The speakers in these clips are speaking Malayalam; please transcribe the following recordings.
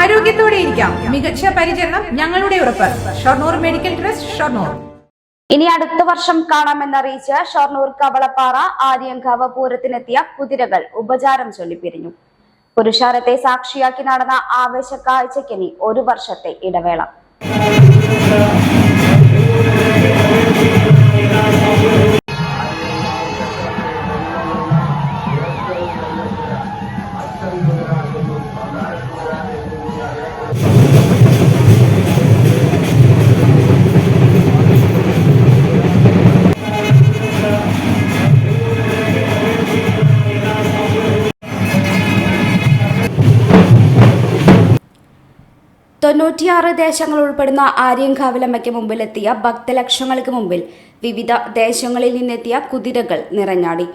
ആരോഗ്യത്തോടെ ഇരിക്കാം. മികച്ച പരിചരണം ഞങ്ങളുടെ ഉറപ്പ്. Shoranur medical trust Shoranur. ഇനി അടുത്ത വർഷം കാണാമെന്നറിയിച്ച് ഷൊർണൂർ കവളപ്പാറ ആര്യങ്കാവ് പൂരത്തിനെത്തിയ കുതിരകൾ ഉപചാരം ചൊല്ലിപ്പിരിഞ്ഞു പുരുഷാരത്തെ സാക്ഷിയാക്കി നടന്ന ആവേശ കാഴ്ചയ്ക്കിനി ഒരു വർഷത്തെ ഇടവേള. തൊണ്ണൂറ്റിയാറ് ദേശങ്ങൾ ഉൾപ്പെടുന്ന ആര്യങ്കാവിലമ്മയ്ക്ക് മുമ്പിലെത്തിയ ഭക്തലക്ഷങ്ങൾക്ക് മുമ്പിൽ വിവിധ ദേശങ്ങളിൽ നിന്നെത്തിയ കുതിരകൾ നിറഞ്ഞാടി.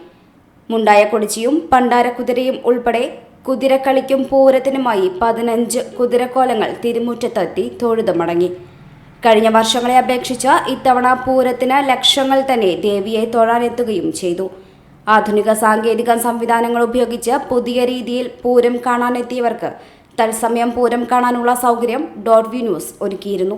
മുണ്ടായ കൊടിച്ചിയും പണ്ടാരക്കുതിരയും ഉൾപ്പെടെ കുതിരക്കളിക്കും പൂരത്തിനുമായി പതിനഞ്ച് കുതിരക്കോലങ്ങൾ തിരുമുറ്റത്തെത്തി തൊഴുതു മടങ്ങി കഴിഞ്ഞ വർഷങ്ങളെ അപേക്ഷിച്ച് ഇത്തവണ പൂരത്തിന് ലക്ഷങ്ങൾ തന്നെ ദേവിയെ തൊഴാനെത്തുകയും ചെയ്തു. ആധുനിക സാങ്കേതിക സംവിധാനങ്ങൾ ഉപയോഗിച്ച് പുതിയ രീതിയിൽ പൂരം കാണാനെത്തിയവർക്ക് തത്സമയം പൂരം കാണാനുള്ള സൗകര്യം ഡോട്ട് വി ന്യൂസ് ഒരുക്കിയിരുന്നു.